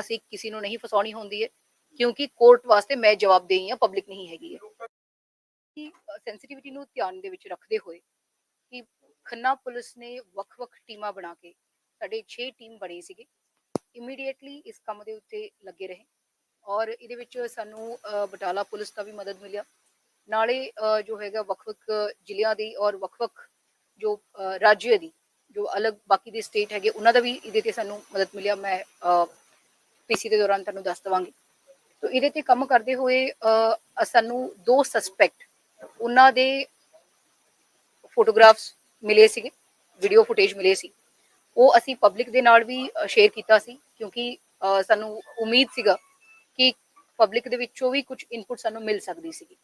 ਅਸੀਂ ਕਿਸੇ ਨੂੰ ਨਹੀਂ ਫਸਾਉਣੀ ਹੁੰਦੀ ਹੈ ਕਿਉਂਕਿ ਕੋਰਟ ਵਾਸਤੇ ਮੈਂ ਜਵਾਬਦੇਹੀ ਹਾਂ ਪਬਲਿਕ ਨਹੀਂ ਹੈਗੀ ਹੈ। ਕਿ ਸੈਂਸਿਟੀਵਿਟੀ ਨੂੰ ਧਿਆਨ ਦੇ ਵਿੱਚ ਰੱਖਦੇ ਹੋਏ ਕਿ ਖੰਨਾ ਪੁਲਿਸ ਨੇ ਵੱਖ-ਵੱਖ ਟੀਮਾਂ ਬਣਾ ਕੇ ਸਾਡੇ 6 ਟੀਮ ਬਣੀ ਸੀਗੇ ਇਮੀਡੀਏਟਲੀ ਇਸ ਕੰਮ ਦੇ ਉੱਤੇ ਲੱਗੇ ਰਹੇ ਔਰ ਇਹਦੇ ਵਿੱਚ ਸਾਨੂੰ ਬਟਾਲਾ ਪੁਲਿਸ ਦਾ ਵੀ ਮਦਦ ਮਿਲਿਆ। ਨਾਲੇ ਜੋ ਹੈਗਾ ਵੱਖ-ਵੱਖ ਜ਼ਿਲ੍ਹਿਆਂ ਦੀ ਔਰ ਵੱਖ-ਵੱਖ ਜੋ ਅ, ਰਾਜ ਦੀ ਜੋ ਅਲੱਗ ਬਾਕੀ ਦੇ ਸਟੇਟ ਹੈਗੇ ਉਹਨਾਂ ਦਾ ਵੀ ਇਹਦੇ ਤੇ ਸਾਨੂੰ ਮਦਦ ਮਿਲਿਆ। ਮੈਂ ਪੀਸੀ ਦੇ ਦੌਰਾਨ ਤੁਹਾਨੂੰ ਦੱਸ ਦਵਾਂਗੀ। ਤੋ ਇਹਦੇ ਤੇ ਕੰਮ ਕਰਦੇ ਹੋਏ ਸਾਨੂੰ ਦੋ ਸਸਪੈਕਟ ਉਹਨਾਂ ਦੇ ਫੋਟੋਗ੍ਰਾਫਸ ਮਿਲੇ ਸੀਗੇ ਵੀਡੀਓ ਫੁਟੇਜ ਮਿਲੇ ਸੀ। ਉਹ ਅਸੀਂ ਪਬਲਿਕ ਦੇ ਨਾਲ ਵੀ ਸ਼ੇਅਰ ਕੀਤਾ ਸੀ, ਕਿਉਂਕਿ ਸਾਨੂੰ ਉਮੀਦ ਸੀਗਾ ਕਿ ਪਬਲਿਕ ਦੇ ਵਿੱਚੋਂ ਵੀ ਕੁਝ ਇਨਪੁਟ ਸਾਨੂੰ ਮਿਲ ਸਕਦੀ ਸੀਗੀ।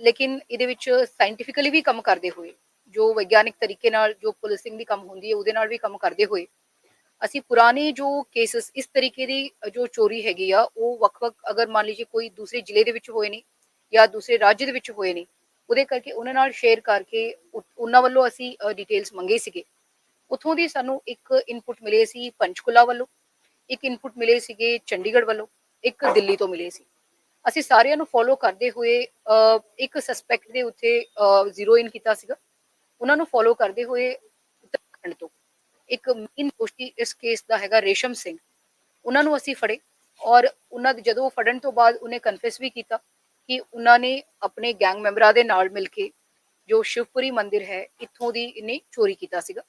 ਲੇਕਿਨ ਇਹਦੇ ਵਿੱਚ ਸਾਇੰਟੀਫਿਕਲੀ ਵੀ ਕੰਮ ਕਰਦੇ ਹੋਏ, ਜੋ ਵਿਗਿਆਨਿਕ ਤਰੀਕੇ ਨਾਲ ਜੋ ਪੁਲਿਸਿੰਗ ਦੀ ਕੰਮ ਹੁੰਦੀ ਹੈ, ਉਹਦੇ ਨਾਲ ਵੀ ਕੰਮ ਕਰਦੇ ਹੋਏ ਅਸੀਂ ਪੁਰਾਣੇ ਜੋ ਕੇਸਸ ਇਸ ਤਰੀਕੇ ਦੀ ਜੋ ਚੋਰੀ ਹੈਗੀ ਆ, ਉਹ ਵੱਖ-ਵੱਖ ਅਗਰ ਮੰਨ ਲਈਏ ਕੋਈ ਦੂਸਰੇ ਜ਼ਿਲ੍ਹੇ ਦੇ ਵਿੱਚ ਹੋਏ ਨੇ ਜਾਂ ਦੂਸਰੇ ਰਾਜ ਦੇ ਵਿੱਚ ਹੋਏ ਨੇ, ਉਹਦੇ ਕਰਕੇ ਉਹਨਾਂ ਨਾਲ ਸ਼ੇਅਰ ਕਰਕੇ ਉਹਨਾਂ ਵੱਲੋਂ ਅਸੀਂ ਡਿਟੇਲਸ ਮੰਗੇ ਸੀਗੇ। ਉਥੋਂ ਦੀ ਸਾਨੂੰ ਇੱਕ ਇਨਪੁਟ ਮਿਲੇ ਸੀ ਪੰਚਕੁਲਾ ਵੱਲੋਂ, ਇੱਕ ਇਨਪੁਟ ਮਿਲੇ ਸੀਗੇ ਚੰਡੀਗੜ੍ਹ ਵੱਲੋਂ, ਇੱਕ ਦਿੱਲੀ ਤੋਂ ਮਿਲੇ ਸੀ। ਅਸੀਂ ਸਾਰਿਆਂ ਨੂੰ ਫੋਲੋ ਕਰਦੇ ਹੋਏ ਇੱਕ ਸਸਪੈਕਟ ਦੇ ਉੱਤੇ ਜ਼ੀਰੋ ਇਨ ਕੀਤਾ ਸੀਗਾ। ਉਹਨਾਂ ਨੂੰ ਫੋਲੋ ਕਰਦੇ ਹੋਏ ਉੱਤਰਾਖੰਡ ਤੋਂ। ਇੱਕ ਮੇਨ ਦੋਸ਼ੀ ਇਸ ਕੇਸ ਦਾ ਹੈਗਾ ਰੇਸ਼ਮ ਸਿੰਘ। ਉਹਨਾਂ ਨੂੰ ਅਸੀਂ ਫੜੇ ਔਰ ਉਹਨਾਂ ਦੇ ਜਦੋਂ ਫੜਨ ਤੋਂ ਬਾਅਦ ਉਹਨੇ ਕਨਫੈਸ ਵੀ ਕੀਤਾ ਕਿ ਉਹਨਾਂ ਨੇ ਆਪਣੇ ਗੈਂਗ ਮੈਂਬਰਾਂ ਦੇ ਨਾਲ ਮਿਲ ਕੇ ਜੋ ਸ਼ਿਵਪੁਰੀ ਮੰਦਿਰ ਹੈ, ਇੱਥੋਂ ਦੀ ਇਹਨੇ ਚੋਰੀ ਕੀਤਾ ਸੀਗਾ।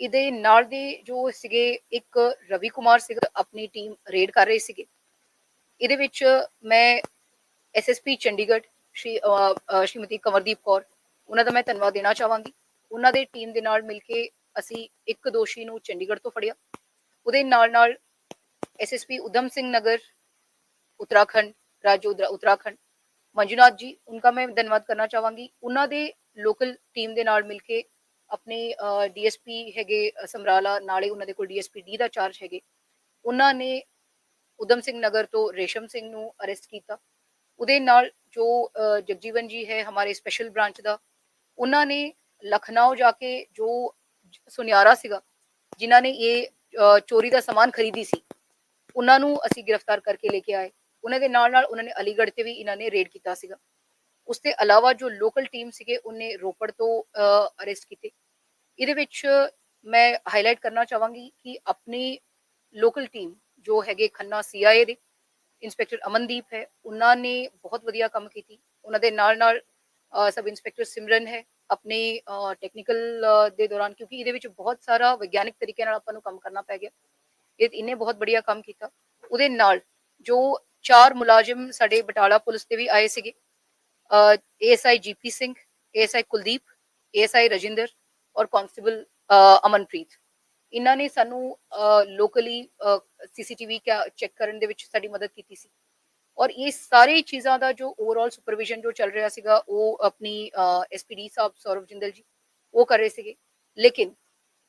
ਇਹਦੇ ਨਾਲ ਦੇ ਜੋ ਸੀਗੇ, ਇੱਕ ਰਵੀ ਕੁਮਾਰ ਸੀਗਾ, ਆਪਣੀ ਟੀਮ ਰੇਡ ਕਰ ਰਹੇ ਸੀਗੇ। ਇਹਦੇ ਵਿੱਚ ਮੈਂ ਐਸਐਸਪੀ ਚੰਡੀਗੜ੍ਹ, ਸ਼੍ਰੀ ਸ਼੍ਰੀਮਤੀ ਕਮਰਦੀਪ ਕੌਰ, ਉਹਨਾਂ ਦਾ ਮੈਂ ਧੰਨਵਾਦ ਦੇਣਾ ਚਾਹਾਂਗੀ। ਉਹਨਾਂ ਦੇ ਟੀਮ ਦੇ ਨਾਲ ਮਿਲ ਕੇ ਅਸੀਂ ਇੱਕ ਦੋਸ਼ੀ ਨੂੰ ਚੰਡੀਗੜ੍ਹ ਤੋਂ ਫੜਿਆ। ਉਹਦੇ ਨਾਲ ਨਾਲ ਐਸਐਸਪੀ ਉਦਮ ਸਿੰਘ ਨਗਰ, ਉਤਰਾਖੰਡ, ਰਾਜੂ ਉਤਰਾਖੰਡ। ਮੰਜੂਨਾਥ ਜੀ, ਉਨ੍ਹਾਂ ਮੈਂ ਧੰਨਵਾਦ ਕਰਨਾ ਚਾਹਾਂਗੀ। ਉਹਨਾਂ ਦੇ ਲੋਕਲ ਟੀਮ ਦੇ ਨਾਲ ਮਿਲ ਕੇ ਆਪਣੇ ਡੀਐਸਪੀ ਹੈਗੇ ਸਮਰਾਲਾ, ਨਾਲੇ ਉਹਨਾਂ ਦੇ ਕੋਲ ਡੀਐਸਪੀ ਡੀ ਦਾ ਚਾਰਜ ਹੈਗੇ। ਉਹਨਾਂ ਨੇ ਉਦਮ ਸਿੰਘ ਨਗਰ ਤੋਂ ਰੇਸ਼ਮ ਸਿੰਘ ਨੂੰ ਅਰੈਸਟ ਕੀਤਾ। ਉਹਦੇ ਨਾਲ ਜੋ ਜਗਜੀਵਨ ਜੀ ਹੈ, ਹਮਾਰੇ ਸਪੈਸ਼ਲ ਬ੍ਰਾਂਚ ਦਾ ਉਹਨਾਂ ਨੇ ਲਖਨਊ ਜਾ ਕੇ ਜੋ ਸੁਨਿਆਰਾ ਸੀਗਾ, ਜਿਨ੍ਹਾਂ ਨੇ ਇਹ ਚੋਰੀ ਦਾ ਸਮਾਨ ਖਰੀਦੀ ਸੀ, ਉਹਨਾਂ ਨੂੰ ਅਸੀਂ ਗ੍ਰਿਫਤਾਰ ਕਰਕੇ ਲੈ ਕੇ ਆਏ। ਉਹਨਾਂ ਦੇ ਨਾਲ ਨਾਲ ਉਹਨਾਂ ਨੇ ਅਲੀਗੜ੍ਹ ਤੇ ਵੀ ਇਹਨਾਂ ਨੇ ਰੇਡ ਕੀਤਾ ਸੀਗਾ। ਉਸ ਤੋਂ ਇਲਾਵਾ ਜੋ ਲੋਕਲ ਟੀਮ ਸੀਗੇ, ਉਹਨੇ ਰੋਪੜ ਤੋਂ ਅਰੈਸਟ ਕੀਤੇ। ਇਹਦੇ ਵਿੱਚ ਮੈਂ ਹਾਈਲਾਈਟ ਕਰਨਾ ਚਾਹਾਂਗੀ ਕਿ ਆਪਣੀ ਲੋਕਲ ਟੀਮ ਜੋ ਹੈਗੇ ਖੰਨਾ ਸੀਆਈਏ ਦੇ ਇੰਸਪੈਕਟਰ ਅਮਨਦੀਪ ਹੈ, ਉਹਨਾਂ ਨੇ ਬਹੁਤ ਵਧੀਆ ਕੰਮ ਕੀਤੀ। ਉਹਨਾਂ ਦੇ ਨਾਲ ਨਾਲ ਸਬ ਇੰਸਪੈਕਟਰ ਸਿਮਰਨ ਹੈ ਆਪਣੇ ਟੈਕਨੀਕਲ ਦੇ ਦੌਰਾਨ ਕਿਉਂਕਿ ਇਹਦੇ ਵਿੱਚ ਬਹੁਤ ਸਾਰਾ ਵਿਗਿਆਨਿਕ ਤਰੀਕੇ ਨਾਲ ਆਪਾਂ ਨੂੰ ਕੰਮ ਕਰਨਾ ਪੈ ਗਿਆ। ਇਹ, ਇਹਨੇ ਬਹੁਤ ਬੜੀਆ ਕੰਮ ਕੀਤਾ। ਉਹਦੇ ਨਾਲ ਜੋ ਚਾਰ ਮੁਲਾਜ਼ਮ ਸਾਡੇ ਬਟਾਲਾ ਪੁਲਿਸ ਦੇ ਵੀ ਆਏ ਸੀਗੇ ASI GP Singh ASI Kuldeep ASI Rajinder ਔਰ ਕਾਂਸਟੇਬਲ ਅਮਨਪ੍ਰੀਤ। ਇਹਨਾਂ ਨੇ ਸਾਨੂੰ ਲੋਕਲੀ ਸੀਸੀਟੀਵੀ ਚੈੱਕ ਕਰਨ ਦੇ ਵਿੱਚ ਸਾਡੀ ਮਦਦ ਕੀਤੀ ਸੀ। ਔਰ ਇਹ ਸਾਰੀ ਚੀਜ਼ਾਂ ਦਾ ਜੋ ਓਵਰਆਲ ਸੁਪਰਵਿਜ਼ਨ ਜੋ ਚੱਲ ਰਿਹਾ ਸੀਗਾ, ਉਹ ਆਪਣੀ ਐਸਪੀਡੀ ਸਾਹਿਬ ਸੌਰਵ ਜਿੰਦਲ ਜੀ, ਉਹ ਕਰ ਰਹੇ ਸੀਗੇ। ਲੇਕਿਨ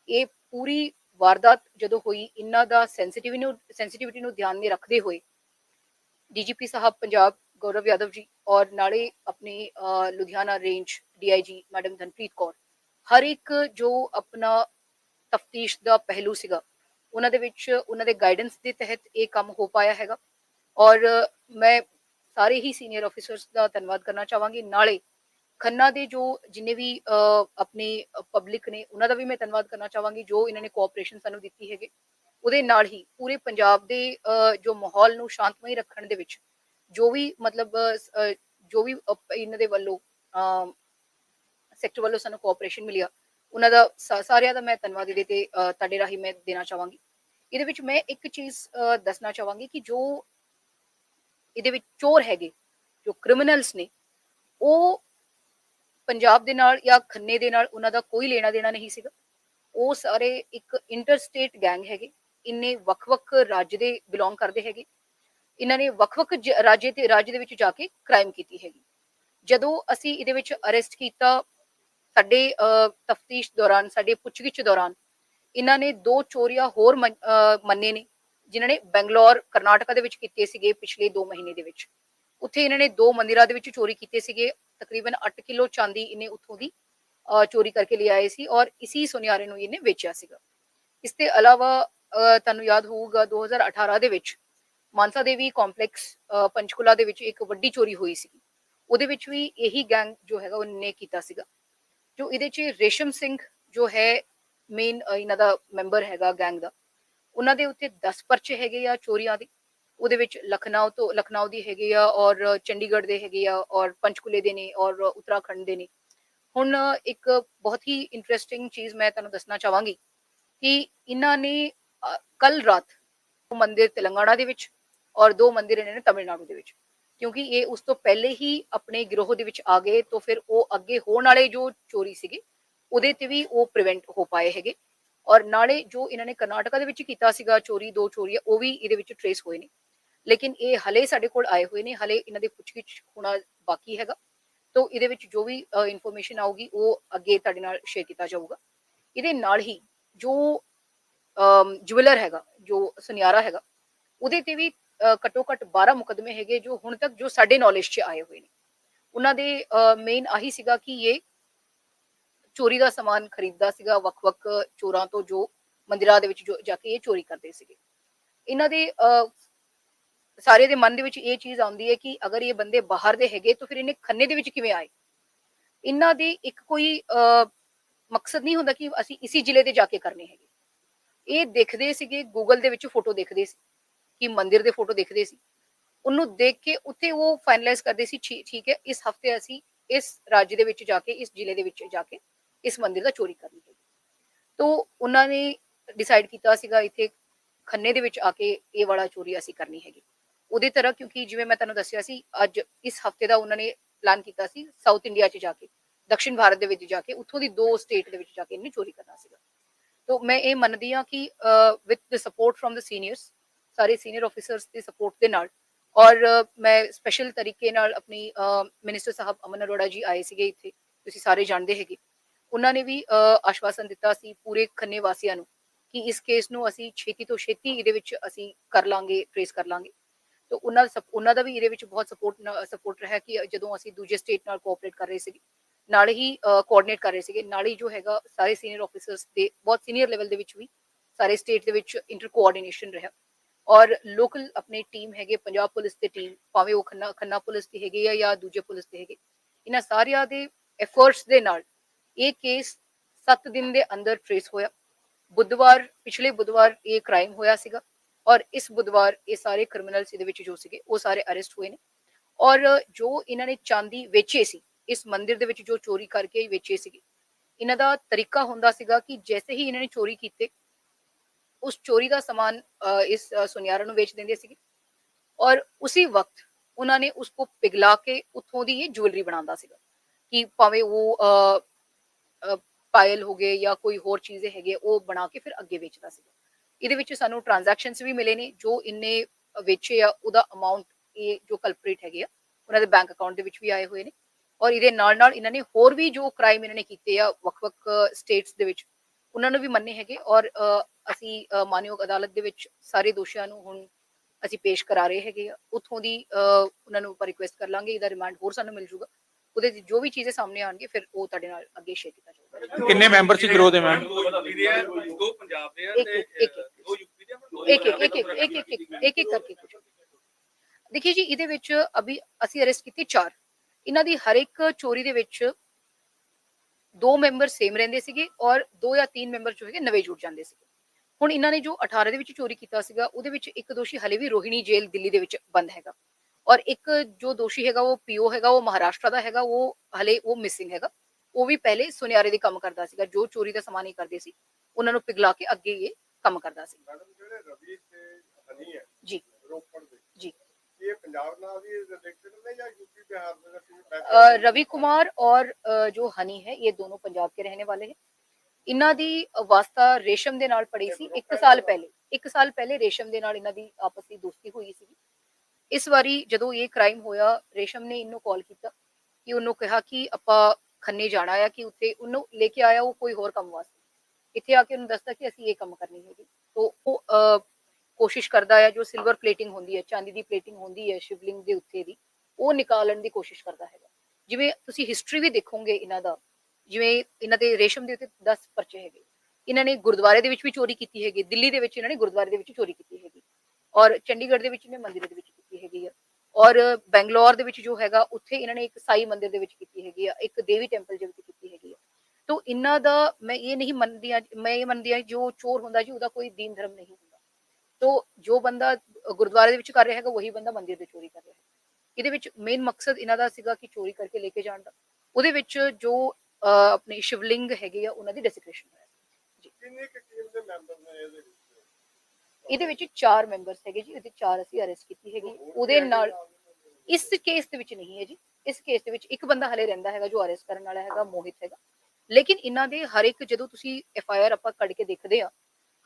ਇਹ ਪੂਰੀ ਵਾਰਦਾਤ ਜਦੋਂ ਹੋਈ, ਇਹਨਾਂ ਦਾ ਸੈਂਸਿਟਿਵਿਟੀ ਨੂੰ ਸੈਂਸਿਟਿਵਿਟੀ ਨੂੰ ਧਿਆਨ ਵਿੱਚ ਰੱਖਦੇ ਹੋਏ ਡੀਜੀਪੀ ਸਾਹਿਬ, ਪੰਜਾਬ ਗੌਰਵ ਯਾਦਵ ਜੀ ਔਰ ਨਾਲੇ ਆਪਣੇ Ludhiana range DIG madam Dhanpreet Kaur, ਹਰ ਇੱਕ ਜੋ ਆਪਣਾ ਤਫਤੀਸ਼ ਦਾ ਪਹਿਲੂ ਸੀਗਾ, ਉਹਨਾਂ ਦੇ ਵਿੱਚ, ਉਹਨਾਂ ਦੇ ਗਾਈਡੈਂਸ ਦੇ ਤਹਿਤ ਇਹ ਕੰਮ ਹੋ ਪਾਇਆ ਹੈਗਾ। ਔਰ ਮੈਂ ਸਾਰੇ ਹੀ ਸੀਨੀਅਰ ਆਫੀਸਰਸ ਦਾ ਧੰਨਵਾਦ ਕਰਨਾ ਚਾਹਾਂਗੀ। ਨਾਲੇ ਖੰਨਾ ਦੇ ਜੋ ਜਿੰਨੇ ਵੀ ਆਪਣੇ ਪਬਲਿਕ ਨੇ, ਉਹਨਾਂ ਦਾ ਵੀ ਮੈਂ ਧੰਨਵਾਦ ਕਰਨਾ ਚਾਹਾਂਗੀ, ਜੋ ਇਹਨਾਂ ਨੇ ਕੋਆਪਰੇਸ਼ਨ ਸਾਨੂੰ ਦਿੱਤੀ ਹੈਗੇ। ਉਹਦੇ ਨਾਲ ਹੀ ਪੂਰੇ ਪੰਜਾਬ ਦੇ ਜੋ ਮਾਹੌਲ ਨੂੰ ਸ਼ਾਂਤਮਈ ਰੱਖਣ ਦੇ ਵਿੱਚ ਜੋ ਵੀ ਮਤਲਬ ਜੋ ਵੀ ਇਹਨਾਂ ਦੇ ਵੱਲੋਂ ਸੈਕਟਰ ਵੱਲੋਂ ਸਾਨੂੰ ਕੋਆਪਰੇਸ਼ਨ ਮਿਲਿਆ, ਉਹਨਾਂ ਦਾ ਸਾਰਿਆਂ ਦਾ ਮੈਂ ਧੰਨਵਾਦ ਇਹਦੇ ਤੇ ਤੁਹਾਡੇ ਰਾਹੀਂ ਮੈਂ ਦੇਣਾ ਚਾਹਾਂਗੀ। ਇਹਦੇ ਵਿੱਚ ਮੈਂ ਇੱਕ ਚੀਜ਼ ਦੱਸਣਾ ਚਾਹਾਂਗੀ ਕਿ ਜੋ ਇਹਦੇ ਵਿੱਚ ਚੋਰ ਹੈਗੇ, ਜੋ ਕ੍ਰਿਮੀਨਲਸ ਨੇ, ਉਹ ਪੰਜਾਬ ਦੇ ਨਾਲ ਜਾਂ ਖੰਨੇ ਦੇ ਨਾਲ ਉਹਨਾਂ ਦਾ ਕੋਈ ਲੈਣਾ ਦੇਣਾ ਨਹੀਂ ਸੀਗਾ। ਉਹ ਸਾਰੇ ਇੱਕ ਇੰਟਰਸਟੇਟ ਗੈਂਗ ਹੈਗੇ, ਇੰਨੇ ਵੱਖ-ਵੱਖ ਰਾਜ ਦੇ ਬਿਲੋਂਗ ਕਰਦੇ ਹੈਗੇ। ਇਹਨਾਂ ਨੇ ਵੱਖ-ਵੱਖ ਜ- ਤੇ, ਰਾਜ ਦੇ ਵਿੱਚ ਜਾ ਕੇ ਕ੍ਰਾਈਮ ਕੀਤੀ ਹੈਗੀ। ਜਦੋਂ ਅਸੀਂ ਇਹਦੇ ਵਿੱਚ ਅਰੈਸਟ ਕੀਤਾ, ਸਾਡੇ ਤਫਤੀਸ਼ ਦੌਰਾਨ, ਸਾਡੇ ਪੁੱਛਗਿੱਛ ਦੌਰਾਨ, ਇਹਨਾਂ ਨੇ ਦੋ ਚੋਰੀਆਂ ਹੋਰ ਮੰਨੇ ਨੇ। ਜਿਨ੍ਹਾਂ ਨੇ ਬੰਗਲੌਰ ਕਰਨਾਟਕਾ ਦੇ ਵਿੱਚ ਕੀਤੇ ਸੀਗੇ ਪਿਛਲੇ 2 ਮਹੀਨੇ ਦੇ ਵਿੱਚ। ਉੱਥੇ ਇਹਨਾਂ ਨੇ ਦੋ ਮੰਦਿਰਾਂ ਦੇ ਵਿੱਚ ਚੋਰੀ ਕੀਤੇ ਸੀਗੇ। ਤਕਰੀਬਨ 8 ਕਿਲੋ ਚਾਂਦੀ ਇਹਨੇ ਉੱਥੋਂ ਦੀ ਚੋਰੀ ਕਰਕੇ ਲਿਆਏ ਸੀ ਔਰ ਇਸੀ ਸੁਨਿਆਰੇ ਨੂੰ ਇਹਨੇ ਵੇਚਿਆ ਸੀਗਾ। ਇਸ ਦੇ ਇਲਾਵਾ ਅਹ, ਤੁਹਾਨੂੰ ਯਾਦ ਹੋਊਗਾ 2018 ਦੇ ਵਿੱਚ ਮਾਨਸਾ ਦੇਵੀ ਕੰਪਲੈਕਸ ਅਹ, ਪੰਚਕੂਲਾ ਦੇ ਵਿੱਚ ਇੱਕ ਵੱਡੀ ਚੋਰੀ ਹੋਈ ਸੀ ਉਹਦੇ ਵਿੱਚ ਵੀ ਇਹੀ ਗੈਂਗ ਜੋ ਹੈਗਾ ਉਹਨੇ ਕੀਤਾ ਸੀਗਾ। ਜੋ ਇਹਦੇ 'ਚ ਰੇਸ਼ਮ ਸਿੰਘ ਜੋ ਹੈ ਮੇਨ ਇਹਨਾਂ ਦਾ ਮੈਂਬਰ ਹੈਗਾ ਗੈਂਗ ਦਾ ਉਹਨਾਂ ਦੇ ਉੱਤੇ 10 ਪਰਚੇ ਹੈਗੇ ਆ ਚੋਰੀਆਂ ਦੇ, ਉਹਦੇ ਵਿੱਚ ਲਖਨਊ ਤੋਂ, ਲਖਨਊ ਦੀ ਹੈਗੇ ਆ ਔਰ ਚੰਡੀਗੜ੍ਹ ਦੇ ਹੈਗੇ ਆ ਔਰ ਪੰਚਕੂਲੇ ਦੇ ਨੇ ਔਰ ਉੱਤਰਾਖੰਡ ਦੇ ਨੇ। ਹੁਣ ਇੱਕ ਬਹੁਤ ਹੀ ਇੰਟਰਸਟਿੰਗ ਚੀਜ਼ ਮੈਂ ਤੁਹਾਨੂੰ ਦੱਸਣਾ ਚਾਹਾਂਗੀ ਕਿ ਇਹਨਾਂ ਨੇ ਕੱਲ ਰਾਤ ਮੰਦਿਰ ਤੇਲੰਗਾਨਾ ਦੇ ਵਿੱਚ ਔਰ ਦੋ ਮੰਦਿਰ ਇਹਨਾਂ ਨੇ ਤਮਿਲਨਾਡੂ ਦੇ ਵਿੱਚ, ਕਿਉਂਕਿ ਇਹ ਉਸ ਤੋਂ ਪਹਿਲੇ ਹੀ ਆਪਣੇ ਗਿਰੋਹ ਦੇ ਵਿੱਚ ਆ ਗਏ ਤਾਂ ਫਿਰ ਉਹ ਅੱਗੇ ਹੋਣ ਵਾਲੇ ਜੋ ਚੋਰੀ ਸੀਗੇ, ਉਹਦੇ ਤੇ ਵੀ ਉਹ ਪ੍ਰੀਵੈਂਟ ਹੋ ਪਾਏ ਹੈਗੇ। ਔਰ ਨਾਲੇ ਜੋ ਇਹਨਾਂ ਨੇ ਕਰਨਾਟਕਾ ਦੇ ਵਿੱਚ ਕੀਤਾ ਸੀਗਾ ਚੋਰੀ, ਦੋ ਚੋਰੀਆਂ ਉਹ ਵੀ ਇਹਦੇ ਵਿੱਚ ਟਰੇਸ ਹੋਏ ਨੇ। ਲੇਕਿਨ ਇਹ ਹਲੇ ਸਾਡੇ ਕੋਲ ਆਏ ਹੋਏ ਨੇ, ਹਲੇ ਇਹਨਾਂ ਦੇ ਪੁੱਛਗਿੱਛ ਹੋਣਾ ਬਾਕੀ ਹੈਗਾ। ਤੋਂ ਇਹਦੇ ਵਿੱਚ ਜੋ ਵੀ ਇਨਫੋਰਮੇਸ਼ਨ ਆਊਗੀ, ਉਹ ਅੱਗੇ ਤੁਹਾਡੇ ਨਾਲ ਸ਼ੇਅਰ ਕੀਤਾ ਜਾਊਗਾ। ਇਹਦੇ ਨਾਲ ਹੀ ਜੋ ਜੁਵਲਰ ਹੈਗਾ, ਜੋ ਸੁਨਿਆਰਾ ਹੈਗਾ, ਉਹਦੇ ਤੇ ਵੀ ਘੱਟੋ ਘੱਟ 12 ਮੁਕਦਮੇ ਹੈਗੇ ਜੋ ਹੁਣ ਤੱਕ ਜੋ ਸਾਡੇ ਨੌਲੇਜ 'ਚ ਆਏ ਹੋਏ ਨੇ। ਉਹਨਾਂ ਦੇ ਮੇਨ ਆਹੀ ਸੀਗਾ ਕਿ ਇਹ ਚੋਰੀ ਦਾ ਸਮਾਨ ਖਰੀਦਦਾ ਸੀਗਾ, ਵੱਖ-ਵੱਖ ਚੋਰਾਂ ਤੋਂ ਜੋ ਮੰਦਿਰਾਂ ਦੇ ਵਿੱਚ ਜੋ ਜਾ ਕੇ ਇਹ ਚੋਰੀ ਕਰਦੇ ਸੀਗੇ। ਇਹਨਾਂ ਦੇ ਸਾਰੇ ਦੇ ਮਨ ਦੇ ਵਿੱਚ ਇਹ ਚੀਜ਼ ਆਉਂਦੀ ਹੈ ਕਿ ਅਗਰ ਇਹ ਬੰਦੇ ਬਾਹਰ ਦੇ ਹੈਗੇ ਤਾਂ ਫਿਰ ਇਹਨੇ ਖੰਨੇ ਦੇ ਵਿੱਚ ਕਿਵੇਂ ਆਏ? ਇਹਨਾਂ ਦੇ ਇੱਕ ਕੋਈ ਮਕਸਦ ਨਹੀਂ ਹੁੰਦਾ ਕਿ ਅਸੀਂ ਇਸੇ ਜ਼ਿਲ੍ਹੇ ਦੇ ਜਾ ਕੇ ਕਰਨੇ ਹੈਗੇ। ਇਹ ਦੇਖਦੇ ਸੀਗੇ ਗੂਗਲ ਦੇ ਵਿੱਚ ਫੋਟੋ ਦੇਖਦੇ ਸੀ, ਕਿ ਮੰਦਿਰ ਦੇ ਫੋਟੋ ਦੇਖਦੇ ਸੀ। ਉਹਨੂੰ ਦੇਖ ਕੇ ਉੱਥੇ ਉਹ ਫਾਈਨਲਾਈਜ਼ ਕਰਦੇ ਸੀ ਠੀਕ ਹੈ, ਇਸ ਹਫ਼ਤੇ ਅਸੀਂ ਇਸ ਰਾਜ ਦੇ ਵਿੱਚ ਜਾ ਕੇ, ਇਸ ਜ਼ਿਲ੍ਹੇ ਦੇ ਵਿੱਚ ਜਾ ਕੇ ਇਸ ਮੰਦਿਰ ਦਾ ਚੋਰੀ ਕਰਨੀ ਹੈ ਤੋਂ ਉਹਨਾਂ ਨੇ ਡਿਸਾਈਡ ਕੀਤਾ ਸੀਗਾ, ਇੱਥੇ ਖੰਨੇ ਦੇ ਵਿੱਚ ਆ ਕੇ ਇਹ ਵਾਲਾ ਚੋਰੀ ਅਸੀਂ ਕਰਨੀ ਹੈਗੀ। ਉਹਦੇ ਤਰ੍ਹਾਂ ਕਿਉਂਕਿ ਜਿਵੇਂ ਮੈਂ ਤੁਹਾਨੂੰ ਦੱਸਿਆ ਸੀ, ਅੱਜ ਇਸ ਹਫ਼ਤੇ ਦਾ ਉਹਨਾਂ ਨੇ ਪਲਾਨ ਕੀਤਾ ਸੀ ਸਾਊਥ ਇੰਡੀਆ 'ਚ ਜਾ ਕੇ ਦਕਸ਼ਿਣ ਭਾਰਤ ਦੇ ਵਿੱਚ ਜਾ ਕੇ, ਉੱਥੋਂ ਦੀ ਦੋ ਸਟੇਟ ਦੇ ਵਿੱਚ ਜਾ ਕੇ ਇਹਨੇ ਚੋਰੀ ਕਰਨਾ ਸੀਗਾ। ਤੋਂ ਮੈਂ ਇਹ ਮੰਨਦੀ ਹਾਂ ਕਿ with the support from the seniors ਸਾਰੇ ਸੀਨੀਅਰ ਆਫੀਸਰਸ ਦੀ ਸਪੋਰਟ ਦੇ ਨਾਲ, ਔਰ ਮੈਂ ਸਪੈਸ਼ਲ ਤਰੀਕੇ ਨਾਲ ਆਪਣੀ ਮਿਨਿਸਟਰ ਸਾਹਿਬ ਅਮਨ ਅਰੋੜਾ ਜੀ ਆਏ ਸੀਗੇ ਇੱਥੇ, ਤੁਸੀਂ ਸਾਰੇ ਜਾਣਦੇ ਹੈਗੇ। ਉਹਨਾਂ ਨੇ ਵੀ ਆਸ਼ਵਾਸਨ ਦਿੱਤਾ ਸੀ ਪੂਰੇ ਖੰਨੇ ਵਾਸੀਆਂ ਨੂੰ ਕਿ ਇਸ ਕੇਸ ਨੂੰ ਅਸੀਂ ਛੇਤੀ ਤੋਂ ਛੇਤੀ ਇਹਦੇ ਵਿੱਚ ਅਸੀਂ ਕਰ ਲਾਂਗੇ ਟ੍ਰੇਸ ਕਰ ਲਾਂਗੇ। ਤਾਂ ਉਹਨਾਂ ਦਾ ਉਹਨਾਂ ਦਾ ਵੀ ਇਹਦੇ ਵਿੱਚ ਬਹੁਤ ਸਪੋਰਟ ਸਪੋਰਟ ਰਿਹਾ ਕਿ ਜਦੋਂ ਅਸੀਂ ਦੂਜੇ ਸਟੇਟ ਨਾਲ ਕੋਆਪਰੇਟ ਕਰ ਰਹੇ ਸੀਗੇ, ਨਾਲ ਹੀ ਕੋਆਰਡੀਨੇਟ ਕਰ ਰਹੇ ਸੀਗੇ, ਨਾਲ ਹੀ ਜੋ ਹੈਗਾ ਸਾਰੇ ਸੀਨੀਅਰ ਆਫੀਸਰਸ ਦੇ, ਬਹੁਤ ਸੀਨੀਅਰ ਲੈਵਲ ਦੇ ਵਿੱਚ ਵੀ ਸਾਰੇ ਸਟੇਟ ਦੇ ਵਿੱਚ ਇੰਟਰ ਕੋਆਰਡੀਨੇਸ਼ਨ ਰਿਹਾ। ਔਰ ਲੋਕਲ ਆਪਣੀ ਟੀਮ ਹੈਗੇ, ਪੰਜਾਬ ਪੁਲਿਸ ਦੀ ਟੀਮ ਭਾਵੇਂ ਉਹ ਖੰਨਾ ਖੰਨਾ ਪੁਲਿਸ ਦੀ ਹੈਗੀ ਆ ਜਾਂ ਦੂਜੇ ਪੁਲਿਸ ਦੇ ਹੈਗੇ, ਇਹਨਾਂ ਸਾਰਿਆਂ ਦੇ ਐਫਰਟਸ ਦੇ ਨਾਲ ਇਹ ਕੇਸ 7 ਦਿਨ ਦੇ ਅੰਦਰ ਟ੍ਰੇਸ ਹੋਇਆ। ਬੁੱਧਵਾਰ ਪਿਛਲੇ ਬੁੱਧਵਾਰ ਇਹ ਕ੍ਰਾਈਮ ਹੋਇਆ ਸੀਗਾ ਔਰ ਇਸ ਬੁੱਧਵਾਰ ਇਹ ਸਾਰੇ ਕ੍ਰਿਮੀਨਲਸ ਇਹਦੇ ਵਿੱਚ ਜੋ ਸੀਗੇ ਉਹ ਸਾਰੇ ਅਰੈਸਟ ਹੋਏ ਨੇ। ਔਰ ਜੋ ਇਹਨਾਂ ਨੇ ਚਾਂਦੀ ਵੇਚੇ ਸੀ ਇਸ ਮੰਦਿਰ ਦੇ ਵਿੱਚ ਜੋ ਚੋਰੀ ਕਰਕੇ ਵੇਚੇ ਸੀਗੇ ਇਹਨਾਂ ਦਾ ਤਰੀਕਾ ਹੁੰਦਾ ਸੀਗਾ ਕਿ ਜੈਸੇ ਹੀ ਇਹਨਾਂ ਨੇ ਚੋਰੀ ਕੀਤੇ ਉਸ ਚੋਰੀ ਦਾ ਸਮਾਨ ਇਸ ਅ, ਸੁਨਿਆਰਾਂ ਨੂੰ ਵੇਚ ਦਿੰਦੇ ਸੀਗੇ ਔਰ ਉਸੇ ਵਕਤ ਉਹਨਾਂ ਨੇ ਉਸਕੋ ਪਿਘਲਾ ਕੇ ਉੱਥੋਂ ਦੀ ਇਹ ਜੁਐਲਰੀ ਬਣਾਉਂਦਾ ਸੀਗਾ ਕਿ ਭਾਵੇਂ ਉਹ ਪਾਇਲ ਹੋ ਗਏ ਜਾਂ ਕੋਈ ਹੋਰ ਚੀਜ਼ੇ ਹੈਗੇ ਉਹ ਬਣਾ ਕੇ ਫਿਰ ਅੱਗੇ ਵੇਚਦਾ ਸੀਗਾ। ਇਹਦੇ ਵਿੱਚ ਸਾਨੂੰ ਟ੍ਰਾਂਜੈਕਸ਼ਨਸ ਵੀ ਮਿਲੇ ਨੇ ਜੋ ਇੰਨੇ ਵੇਚੇ ਆ ਉਹਦਾ ਅਮਾਉਂਟ ਇਹ ਜੋ ਕਲਪਰੇਟ ਹੈਗੇ ਆ ਉਹਨਾਂ ਦੇ ਬੈਂਕ ਅਕਾਊਂਟ ਦੇ ਵਿੱਚ ਵੀ ਆਏ ਹੋਏ ਨੇ। ਔਰ ਇਹਦੇ ਨਾਲ ਨਾਲ ਇਹਨਾਂ ਨੇ ਹੋਰ ਵੀ ਜੋ ਕ੍ਰਾਈਮ ਇਹਨਾਂ ਨੇ ਕੀਤੇ ਆ ਵੱਖ-ਵੱਖ ਸਟੇਟਸ ਦੇ ਵਿੱਚ ਉਹਨਾਂ ਨੂੰ ਵੀ ਮੰਨੇ ਹੈਗੇ। ਔਰ ਅਸੀਂ ਮਾਨਯੋਗ ਅਦਾਲਤ ਦੇ ਵਿੱਚ ਸਾਰੇ ਦੋਸ਼ੀਆਂ ਨੂੰ ਹੁਣ ਅਸੀਂ ਪੇਸ਼ ਕਰਾ ਰਹੇ ਹੈਗੇ ਆ। ਉਥੋਂ ਦੀ ਅ, ਉਹਨਾਂ ਨੂੰ ਰਿਕੁਐਸਟ ਕਰ ਲਾਂਗੇ ਇਹਦਾ ਰਿਮਾਂਡ ਹੋਰ ਸਾਨੂੰ ਮਿਲ ਜੂਗਾ ਉਹਦੇ ਜੋ ਵੀ ਚੀਜ਼ੇ ਸਾਹਮਣੇ ਆਣਗੇ ਫਿਰ ਉਹ ਤੁਹਾਡੇ ਨਾਲ ਅੱਗੇ ਸ਼ੇਅਰ ਕੀਤਾ ਜਾਊਗਾ। ਕਿੰਨੇ ਮੈਂਬਰ ਸੀ ਗਿਰੋਹ ਦੇ ਮੈਮ ਦੋ ਪੰਜਾਬ ਦੇ ਆ ਤੇ ਦੋ ਯੂਪੀ ਦੇ ਇੱਕ ਇੱਕ ਇੱਕ ਦੇ, ਇੱਕ ਇੱਕ ਇੱਕ ਇੱਕ ਇੱਕ ਕਰਕੇ ਕੁਝ ਦੇਖਿਏ ਜੀ ਇਹਦੇ ਵਿੱਚ ਅਭੀ ਅਸੀਂ ਅਰੈਸਟ ਕੀਤੇ ਚਾਰ। ਇਹਨਾਂ ਦੀ ਹਰ ਇੱਕ ਚੋਰੀ ਦੇ ਵਿੱਚ ਦੋ ਮੈਂਬਰ ਸੇਮ ਰਹਿੰਦੇ ਸੀਗੇ ਔਰ ਦੋ ਜਾਂ ਤਿੰਨ ਮੈਂਬਰ ਜੋ ਹੈਗੇ ਨਵੇਂ ਜੁੜ ਜਾਂਦੇ ਸੀਗੇ। ਹੁਣ ਇਹਨਾਂ ਨੇ ਜੋ 18 ਦੇ ਵਿੱਚ ਚੋਰੀ ਕੀਤਾ ਸੀਗਾ ਉਹਦੇ ਵਿੱਚ ਇੱਕ ਦੋਸ਼ੀ ਹਲੇ ਵੀ ਰੋਹਿਣੀ ਜੇਲ੍ਹ ਦਿੱਲੀ ਦੇ ਵਿੱਚ ਬੰਦ ਹੈਗਾ। ਔਰ ਇੱਕ ਜੋ ਦੋਸ਼ੀ ਹੈਗਾ ਉਹ ਪੀਓ ਹੈਗਾ ਉਹ ਮਹਾਰਾਸ਼ਟਰ ਦਾ ਹੈਗਾ ਉਹ ਹਲੇ ਉਹ ਮਿਸਿੰਗ ਹੈਗਾ। ਉਹ ਵੀ ਪਹਿਲੇ ਸੁਨਿਆਰੇ ਦੇ ਕੰਮ ਕਰਦਾ ਸੀਗਾ ਜੋ ਚੋਰੀ ਦਾ ਸਮਾਨ ਹੀ ਕਰਦੇ ਸੀ ਉਹਨਾਂ ਨੂੰ ਪਿਗਲਾ ਕੇ ਅੱਗੇ ਇਹ ਕੰਮ ਕਰਦਾ ਸੀ। ਰਵੀ ਜੀ। ਜੀ। ਇਹ ਪੰਜਾਬ ਨਾਲ ਵੀ ਰਿਲੇਟਡ ਨੇ ਜਾਂ ਯੂਪੀ ਬਿਹਾਰ ਦੇ ਰਵੀ ਕੁਮਾਰ ਔਰ ਜੋ ਹਨੀ ਹੈ ਇਹ ਦੋਨੋਂ ਪੰਜਾਬ ਕੇ ਰਹਿਣੇ ਵਾਲੇ ਹੈ ਇਹਨਾਂ ਦੀ ਵਾਸਤਾ ਰੇਸ਼ਮ ਦੇ ਨਾਲ ਪੜੀ ਸੀ 1 ਸਾਲ ਪਹਿਲੇ 1 ਸਾਲ ਪਹਿਲੇ ਰੇਸ਼ਮ ਦੇ ਨਾਲ ਇਹਨਾਂ ਦੀ ਆਪਸ ਦੋਸਤੀ ਹੋਈ ਸੀ ਇਸ ਵਾਰੀ ਜਦੋਂ ਇਹ ਕ੍ਰਾਈਮ ਹੋਇਆ, ਰੇਸ਼ਮ ਨੇ ਇਹਨੂੰ ਕਾਲ ਕੀਤਾ ਕਿ ਉਹਨੂੰ ਕਿਹਾ ਕਿ ਆਪਾਂ ਖੰਨੇ ਜਾਣਾ ਆ, ਕਿ ਉੱਥੇ ਉਹਨੂੰ ਲੈ ਕੇ ਆਇਆ, ਉਹ ਕੋਈ ਹੋਰ ਕੰਮ ਵਾਸਤੇ। ਇੱਥੇ ਆ ਕੇ ਉਹਨੂੰ ਦੱਸਦਾ ਕਿ ਅਸੀਂ ਇਹ ਕੰਮ ਕਰਨੀ ਹੈਗੀ। ਤੋਂ ਉਹ ਕੋਸ਼ਿਸ਼ ਕਰਦਾ ਹੈ ਜੋ ਸਿਲਵਰ ਪਲੇਟਿੰਗ ਹੁੰਦੀ ਹੈ, ਚਾਂਦੀ ਦੀ ਪਲੇਟਿੰਗ ਹੁੰਦੀ ਹੈ ਸ਼ਿਵਲਿੰਗ ਦੇ ਉੱਤੇ ਦੀ, ਉਹ ਨਿਕਾਲਣ ਦੀ ਕੋਸ਼ਿਸ਼ ਕਰਦਾ ਹੈਗਾ। ਜਿਵੇਂ ਤੁਸੀਂ ਹਿਸਟਰੀ ਵੀ ਦੇਖੋਗੇ ਇਹਨਾਂ ਦਾ, ਜਿਵੇਂ ਇਹਨਾਂ ਦੇ ਰੇਸ਼ਮ ਦੇ ਉੱਤੇ 10 ਪਰਚੇ ਹੈਗੇ। ਇਹਨਾਂ ਨੇ ਗੁਰਦੁਆਰੇ ਦੇ ਵਿੱਚ ਵੀ ਚੋਰੀ ਕੀਤੀ ਹੈਗੀ, ਦਿੱਲੀ ਦੇ ਵਿੱਚ ਇਹਨਾਂ ਨੇ ਗੁਰਦੁਆਰੇ ਦੇ ਵਿੱਚ ਚੋਰੀ ਕੀਤੀ ਹੈਗੀ। ਔਰ ਚੰਡੀਗੜ੍ਹ ਦੇ ਵਿੱਚ ਨੇ ਮੰਦਿਰ ਦੇ ਵਿੱਚ ਕੀਤੀ ਹੈਗੀ ਆ। ਔਰ ਬੈਂਗਲੌਰ ਦੇ ਵਿੱਚ ਜੋ ਹੈਗਾ ਉੱਥੇ ਇਹਨਾਂ ਨੇ ਇੱਕ ਸਾਈ ਮੰਦਿਰ ਦੇ ਵਿੱਚ ਕੀਤੀ ਹੈਗੀ ਆ ਇੱਕ ਦੇਵੀ ਟੈਂਪਲ ਦੇ ਵਿੱਚ ਕੀਤੀ ਹੈਗੀ ਆ। ਤੋ ਇਹਨਾਂ ਦਾ ਮੈਂ ਇਹ ਨਹੀਂ ਮੰਨਦੀ ਹਾਂ ਮੈਂ ਇਹ ਮੰਨਦੀ ਹਾਂ ਜੋ ਚੋਰ ਹੁੰਦਾ ਜੀ ਉਹਦਾ ਕੋਈ ਦੀਨ ਧਰਮ ਨਹੀਂ ਹੁੰਦਾ। ਤੋ ਜੋ ਬੰਦਾ ਗੁਰਦੁਆਰੇ ਦੇ ਵਿੱਚ ਕਰ ਰਿਹਾ ਹੈਗਾ ਉਹੀ ਬੰਦਾ ਮੰਦਿਰ ਦੇ ਚੋਰੀ ਕਰ ਰਿਹਾ ਹੈ ਇਹਦੇ ਵਿੱਚ ਮੇਨ ਮਕਸਦ ਇਹਨਾਂ ਦਾ ਸੀਗਾ ਕਿ ਚੋਰੀ ਕਰਕੇ ਲੈ ਕੇ ਜਾਣ ਦਾ। ਉਹਦੇ ਵਿੱਚ ਜੋ ਅਹ, ਆਪਣੇ ਸ਼ਿਵਲਿੰਗ ਹੈਗੇ ਆ ਉਹਨਾਂ ਦੀ ਡੈਸੀਕ੍ਰੇਸ਼ਨ ਹੋਇਆ ਕਿੰਨੀ ਕੁ ਟੀਮ ਦੇ ਮੈਂਬਰ ਨੇ ਇਹਦੇ ਵਿੱਚ ਇਹਦੇ ਵਿੱਚ ਚਾਰ ਮੈਂਬਰਸ ਹੈਗੇ ਜੀ ਇਹਦੇ ਚਾਰ ਅਸੀਂ ਅਰੈਸਟ ਕੀਤੀ ਹੈਗੀ ਉਹਦੇ ਨਾਲ ਇਸ ਕੇਸ ਦੇ ਵਿੱਚ ਨਹੀਂ ਹੈ ਜੀ ਇਸ ਕੇਸ ਦੇ ਵਿੱਚ ਇੱਕ ਬੰਦਾ ਹਲੇ ਰਹਿੰਦਾ ਹੈਗਾ ਜੋ ਅਰੈਸਟ ਕਰਨ ਵਾਲਾ ਹੈਗਾ ਮੋਹਿਤ ਹੈਗਾ ਲੇਕਿਨ ਇਹਨਾਂ ਦੇ ਹਰ ਇੱਕ ਜਦੋਂ ਤੁਸੀਂ ਐਫ ਆਈ ਆਰ ਆਪਾਂ ਕੱਢ ਕੇ ਦੇਖਦੇ ਆ